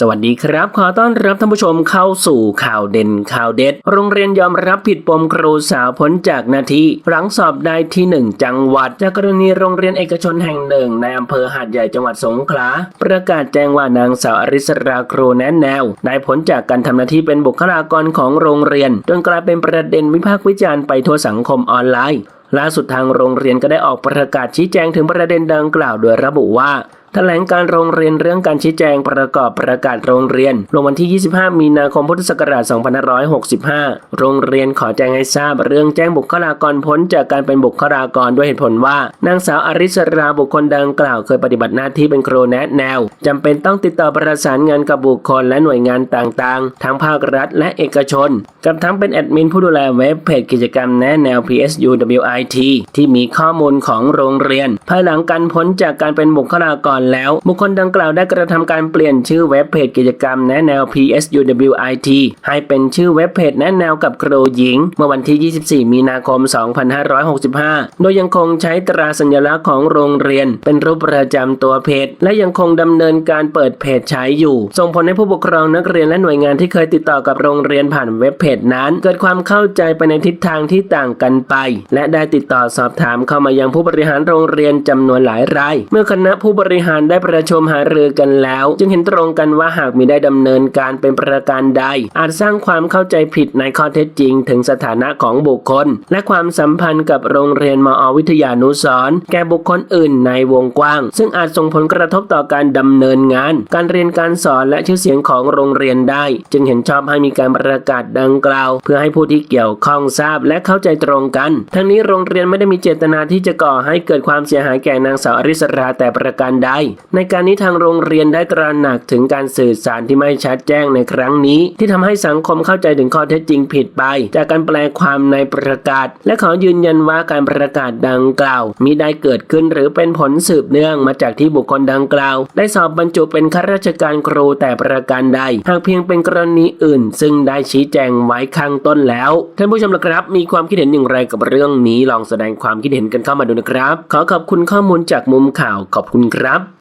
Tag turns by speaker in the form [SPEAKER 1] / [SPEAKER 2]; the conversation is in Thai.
[SPEAKER 1] สวัสดีครับ ขอต้อนรับท่านผู้ชมเข้าสู่ข่าวเด่นข่าวเด็ด โรงเรียนยอมรับผิดปมครูสาวพ้นจากหนาทีหลังสอบได้ที่หนึ่งจังหวัด จากกรณีโรงเรียนเอกชนแห่งหนึ่งในอำเภอหาดใหญ่จังหวัดสงขลาประกาศแจ้งว่านางสาวอริสราครูแนะแนวได้พ้นจากการทำหน้าที่เป็นบุคลากรของโรงเรียน จนกลายเป็นประเด็นวิพากษ์วิจารณ์ไปทั่วสังคมออนไลน์ล่าสุดทางโรงเรียนก็ได้ออกประกาศชี้แจงถึงประเด็นดังกล่าวโดยระบุว่า แถลงการโรงเรียนเรื่องการชี้แจงประกอบประกาศโรงเรียน ลงวันที่ 25 มีนาคม พุทธศักราช 2565 โรงเรียนขอแจ้งให้ทราบ เรื่องแจ้งบุคลากรพ้นจากการเป็นบุคลากรด้วยเหตุผลว่า นางสาวอริสราบุคคลดังกล่าวเคยปฏิบัติหน้าที่เป็นครูแนะแนวจำเป็นต้องติดต่อประสานงานกับบุคคลและหน่วยงานต่างๆ ทั้งภาครัฐและเอกชน กับทั้งเป็นแอดมินผู้ดูแลเว็บเพจกิจกรรมแนะแนว PSUWIT ที่มีข้อมูลของโรงเรียน ภายหลังการพ้นจากการเป็นบุคลากรแล้ว บุคคลดังกล่าวได้กระทำการเปลี่ยนชื่อเว็บเพจกิจกรรมแนะแนว PSUWIT ให้เป็นชื่อเว็บเพจแนะแนวกับครูหญิง เมื่อวันที่ 24 มีนาคม 2565 โดยยังคงใช้ตราสัญลักษณ์ของโรงเรียน เป็นรูปประจำตัวเพจ และยังคงดำเนินการเปิดเพจใช้อยู่ ส่งผลให้ผู้ปกครองนักเรียนและหน่วยงานที่เคยติดต่อกับโรงเรียนผ่านเว็บเพจนั้น เกิดความเข้าใจไปในทิศทางที่ต่างกันไป และได้ติดต่อสอบถามเข้ามายังผู้บริหารโรงเรียนจำนวนหลายราย เมื่อคณะผู้บริหารได้ประชุมหารือกันแล้ว จึงเห็นตรงกันว่าหากมีได้ดำเนินการเป็นประการใด อาจสร้างความเข้าใจผิดในข้อเท็จจริง ถึงสถานะของบุคคล และความสัมพันธ์กับโรงเรียนมอวิทยานุสรแก่บุคคลอื่นในวงกว้าง ซึ่งอาจส่งผลกระทบต่อการดำเนินงาน การเรียนการสอนและชื่อเสียงของโรงเรียนได้ จึงเห็นชอบให้มีการประกาศดังกล่าว เพื่อให้ผู้ที่เกี่ยวข้องทราบและเข้าใจตรงกัน ทั้งนี้โรงเรียนไม่ได้มีเจตนาที่จะก่อให้เกิดความเสียหายแก่นางสาวอริสราแต่ประการใดในการนี้ทางโรงเรียนได้ตระหนักถึงการสื่อสารที่ไม่ชัดแจ้งในครั้งนี้ ที่ทำให้สังคมเข้าใจถึงข้อเท็จจริงผิดไป จากการแปลความในประกาศ และขอยืนยันว่าการประกาศดังกล่าวมิได้เกิดขึ้นหรือเป็นผลสืบเนื่องมาจากที่บุคคลดังกล่าว ได้สอบบรรจุเป็นข้าราชการครูแต่ประการใด หากเพียงเป็นกรณีอื่น ซึ่งได้ชี้แจงไว้ข้างต้นแล้ว ท่านผู้ชมละครับ มีความคิดเห็นอย่างไรกับเรื่องนี้ลองแสดงความคิดเห็นกันเข้ามาดูนะครับ ขอขอบคุณข้อมูลจากมุมข่าวขอบคุณครับ